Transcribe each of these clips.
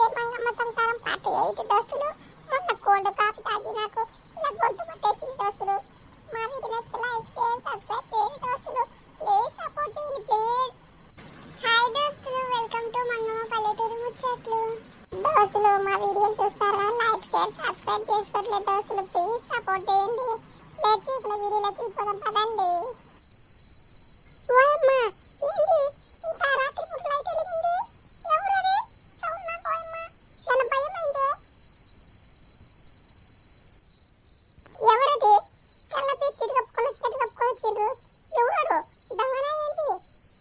ఇదే మంగమ్మ సంసారం part eight దోస్తులు మొన్న కోల్డ్ కాఫీ తాగి నాకు ఇలా గొంతు పట్టేసింది దోస్తులు మా వీడియో నచ్చితే లైక్ చేయండి సబ్స్క్రైబ్ చేయండి దోస్తులు ప్లీజ్ సపోర్ట్ చేయండి ప్లీజ్ హాయ్ దోస్తులు వెల్కమ్ టు మంగమ్మ పల్లెటూరు ముచ్చట్లు దోస్తులు మా వీడియోలు చూస్తారా లైక్ షేర్ సబ్స్క్రైబ్ చేసుకోవట్లేదు దోస్తులు ప్లీజ్ సపోర్ట్ చేయండి లేట్ చేయకుండా వీడియోలోకి వెళ్ళిపోదాం పదండి ఓయమ్మ ఏంది ఇంత రాత్రి పూట లైట్ వెలిగింది ఎవరు అది సౌండ్ నాకు ఓయమ్మ చాలా భయమైంది ఎవరది? కళ్ళపై చీటి కప్పుకొని వచ్చినట్టు కప్పుకొని వచ్చిండ్రు ఎవరు? దొంగనా ఏంటి?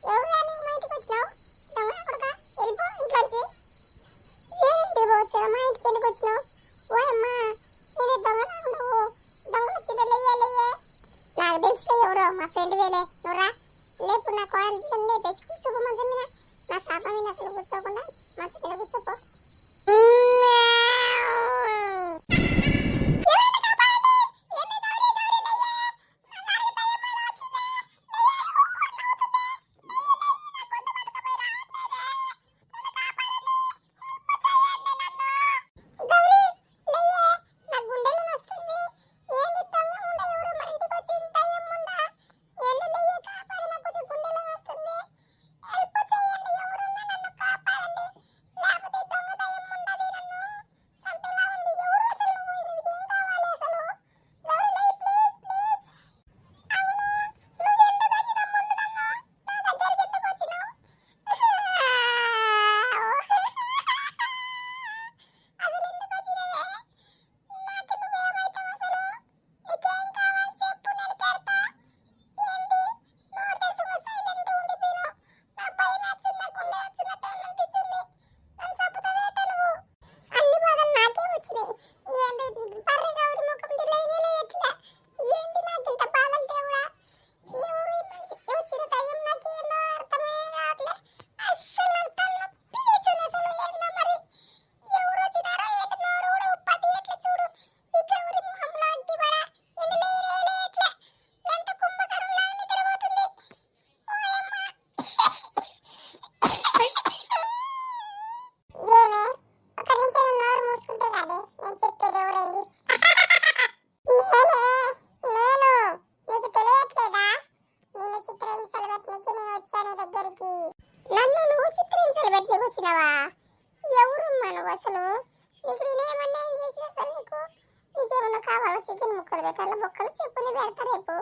ఎవరు నువ్వు మా ఇంటికి వచ్చినావు? దొంగ కొడుక వెళ్ళిపో ఇంట్లోంచి. ఏంటి వచ్చా మా ఇంటికి ఎందుకు వచ్చినావు? ఓ ఓయమ్మ నేను దొంగనా ఉండవు. దొంగ వచ్చింది లేయే లేయే నాకు తెలుసు ఎవరో మా ఫ్రెండ్ వేలే. నువ్వురా లేపు నా కోడలు లేపేసి కూర్చోపో మంచం మీద నా శాపం మీద అసలు కూర్చోకుండా మంచం మీద కూర్చోపో చిత్రహింసలు పెట్టడానికి నేను వచ్చాను దగ్గరికి. నన్ను నువ్వు చిత్రహింసలు పెట్టడానికి వచ్చినావా ఎవరు నువ్వు అసలు? నీకు నేనేమన్నా ఏం చేసిన అసలు నీకు నీకేమన్నా కావాలో? చికెన్ ముక్కలు పెట్టాలి? ముక్కలు చెప్పు పెడతా రేపు.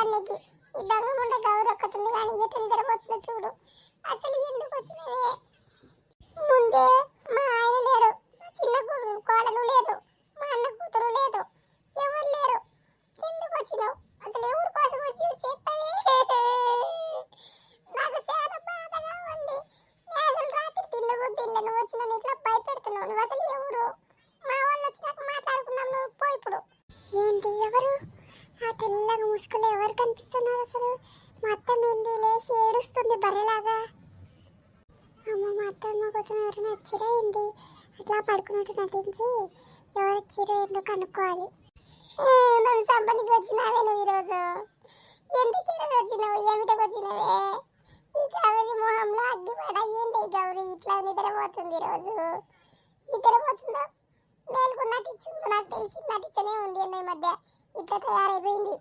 నన్ను ఈ దొంగ ముండ గౌరవ కానీ ఎటు నిద్రపోతుందో చూడు. అసలు ఎందుకు వచ్చినవే? ముందే మా ఆయన లేరు మా చిన్న కోడలు లేదు. మా అన్న కూతురు లేదు. ఎవరు లేరు? ఎందుకు వచ్చినావు? అసలు ఎవరి కోసం వచ్చినావు చెప్పవే? నాకు చాలా బాధగా ఉంది. నేను అసలు రాత్రి తిండి కూడా నువ్వు వచ్చిన ఇట్లా భయపెడుతున్నావు. నువ్వు అసలు ఎవరు? మా వాళ్ళు వచ్చినాక మాట్లాడుకుందాం నువ్వు పో ఇప్పుడు. ఏంటి ఎవరు? ఆ తెల్లగా ముసుగులు ఎవరు కనిపిస్తున్నారు అసలు? మా అత్తమ్మ ఏంది లేచి ఏడుస్తుంది బర్రెలాగా. అమ్మ మా అత్తమ్మ కోసం ఎవరైనా వచ్చిరా ఏంది? అట్లా పడుకున్నట్టు నటించి ఎవరు వచ్చిరో ఎందుకు కనుక్కోవాలి. ఏ, నన్ను చంపనికి వచ్చినావే నువ్వు ఈరోజు? ఎందుకు ఈరోజు వచ్చినావు? ఏమిటకు వచ్చినవే? ఈ గౌరీ మొహంలో అగ్గిపడ ఏంటి ఈ ఇట్లా నిద్రపోతుంది ఈరోజు. నిద్రపోతుందో? మేలుకున్నట్టు నటించిందో? నాకు తెలిసి నటించనే ఉంది ఈ మధ్య. ఇట్లా తయారైపోయింది.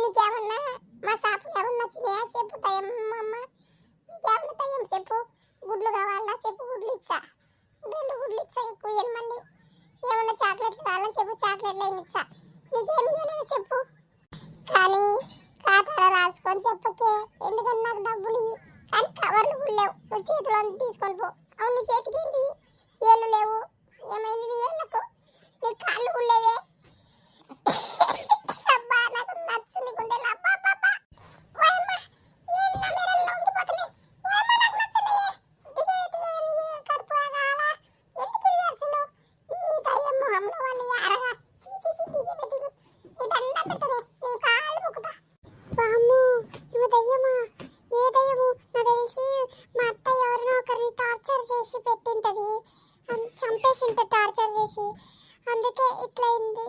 నీకేమన్నా మా షాపులో ఏమన్నా వచ్చినాయా చెప్పు తయ్యమ్మ నీకేమన్నా టైం చెప్పు. గుడ్లు కావాలా? చెప్పు గుడ్లు ఇచ్చా. రెండు గుడ్లు ఇచ్చా ఎక్కువ ఇయ్యను మళ్ళీ. ఏమన్నా చాక్లెట్లు కావాలా? చెప్పు చాక్లెట్లు ఏమి ఇచ్చా. నీకేం చేయలేదు చెప్పు. కానీ ఖాతాలో రాసుకొని చెప్పకే. ఎందుకంటే నాకు డబ్బులు ఇయ్యి? కానీ కవర్లు కూడా లేవు నువ్వు చేతిలో తీసుకొని పో. అవును నీ చేతికి ఏంటి ఏళ్ళు లేవు. ఏమైంది ఏళ్ళకు? నీ కాళ్ళు ఉండేవే అబ్బా నాకు నచ్చింది గుండెలు. అబ్బా అబ్బా ఇదంతా పెద్దదే నీ కాళ్ళు మొక్కుతా. బామ్మ ఇవ దయ్యమా? ఏ దయ్యము? తెలిసి మా అత్త ఎవరినో ఒకరిని టార్చర్ చేసి పెట్టింటది. చంపేసింట టార్చర్ చేసి. అందుకే ఇట్లయింది.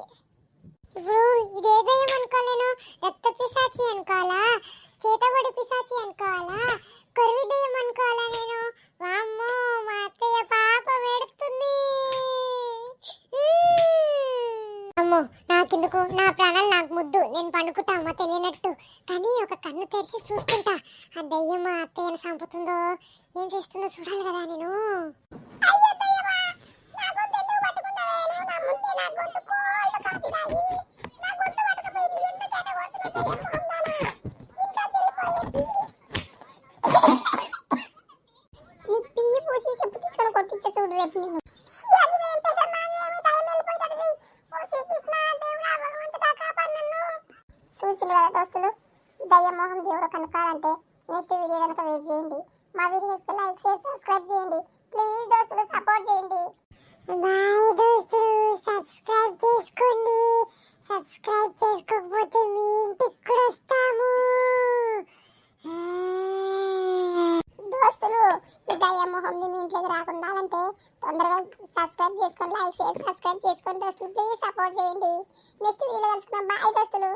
ఇప్పుడు ఇదేదో ఏమనుకోలేను. రక్త నాకు నచ్చలే అనుకుంటా అమ్మ తెలియనట్టు. కానీ ఒక కన్ను తెరిచి చూసుకుంటా. ఆ దయ్యం మా అత్తయ్యను చంపుతుందో ఏం చేస్తుందో చూడాలి కదా నేను. నీకు పియ్యి చెప్పు తీసుకొని కొట్టించే చూడు రేపు నేను చూసిన కదా దోస్తులు దయ్య మోహం దేవుడు కనుకాలంటే నెక్స్ట్ వీడియో కనుక వెయిట్ చేయండి. మా వీడియోస్ లైక్ షేర్ సబ్స్క్రైబ్ చేయండి. ప్లీజ్ దోస్తులు సపోర్ట్ చేయండి. బాయ్ దోస్తులు సబ్స్క్రైబ్ చేసుకోండి. సబ్స్క్రైబ్ చేసుకోకపోతే మీ ఇంటికి కూడా వస్తాము. దోస్తులు ఈ దయ్య మొహంది మీ ఇంట్లోకి రాకుండా అంటే తొందరగా సబ్స్క్రైబ్ చేసుకోండి లైక్ షేర్ సబ్స్క్రైబ్ చేసుకోండి దోస్తులు ప్లీజ్ సపోర్ట్ చేయండి. నెక్స్ట్ వీడియో కలుసుకుందాం. బాయ్ దోస్తులు.